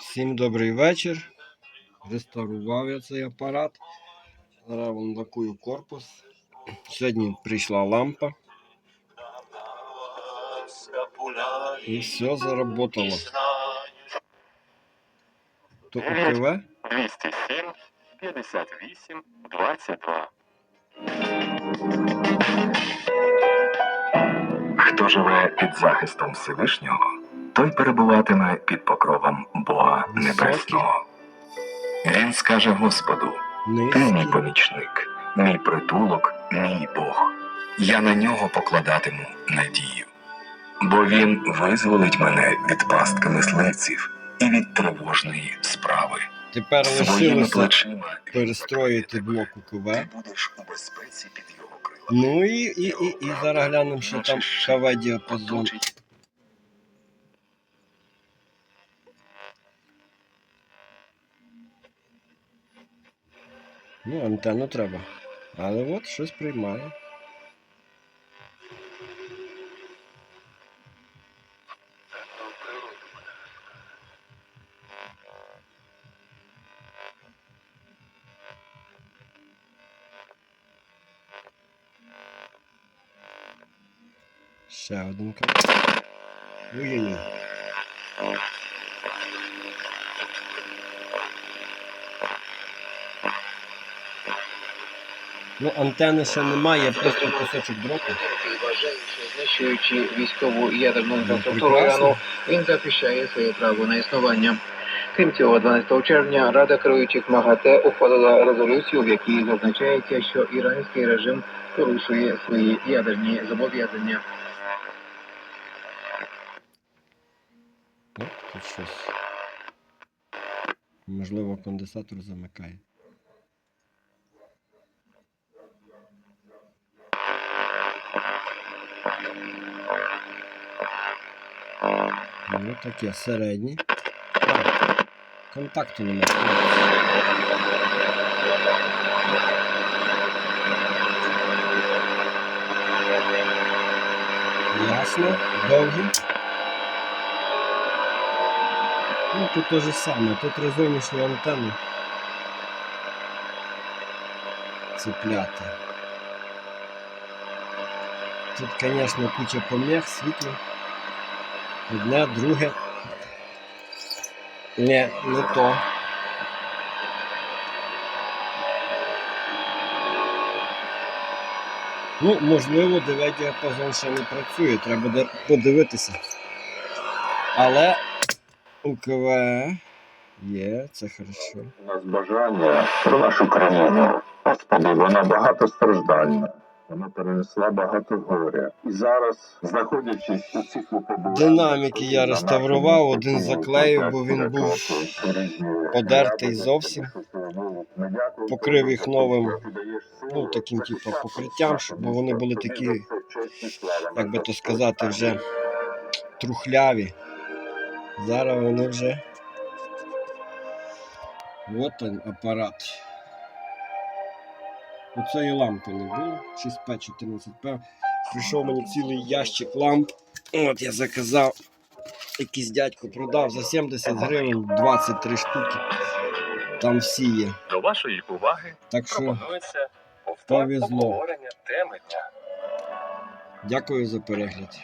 Всім добрий вечір. Реставрував я цей апарат. Зараз вам лакую корпус. Сьогодні прийшла лампа і все заработало. То УКВ 207 58 22. Хто живе під захистом Всевишнього, той перебуватиме під покровом Бога Небесного. Він скаже Господу: Ти мій помічник, мій притулок, мій Бог. Я на нього покладатиму надію. Бо він визволить мене від пастки мисливців і від тривожної справи. Тепер лишилося перестроїти блок УКВ. Ти будеш у безпеці під його крилами. Ну і, і, і, і зараз глянемо, що там КВ діапазон. Ну, антенну треба. Але от щось приймає. Ще один кадр. Ой-ой-ой. Ну, антени ще немає, просто кусочок дроту. Знищуючи військову ядерну інфраструктуру прекрасно. Ірану, він захищає своє право на існування. Крім цього, 12 червня Рада керуючих МАГАТЕ ухвалила резолюцію, в якій зазначається, що іранський режим порушує свої ядерні зобов'язання. Тут щось. Можливо, конденсатор замикає. Ну, таке середнє. Контакту немає. Ясно, довгі. Ну, тут те же саме, тут резонічні антенни. Цепляти. Тут, звісно, куча помех, світло. Одне, друге. Не, не то. Ну, можливо, ДВ діапазон ще не працює, треба подивитися. Але УКВ є, це хорошо. У нас бажання про нашу країну. Господи, вона багатостраждальна. Вона перенесла багато горя. І зараз, знаходячись у цих випробуваннях, Динаміки я реставрував, один заклеїв, бо він був подертий зовсім. Покрив їх новим, ну, таким, типу, покриттям, щоб- бо вони були такі, як би то сказати, вже трухляві. Зараз вони вже. От він апарат. Оцеї лампи не було. 6P14P. Прийшов мені цілий ящик ламп. От я заказав. Якийсь дядько продав за 70 гривень 23 штуки. Там всі є. До вашої уваги Так що пропонується повтор повезло. обговорення теми дня. дякую за перегляд.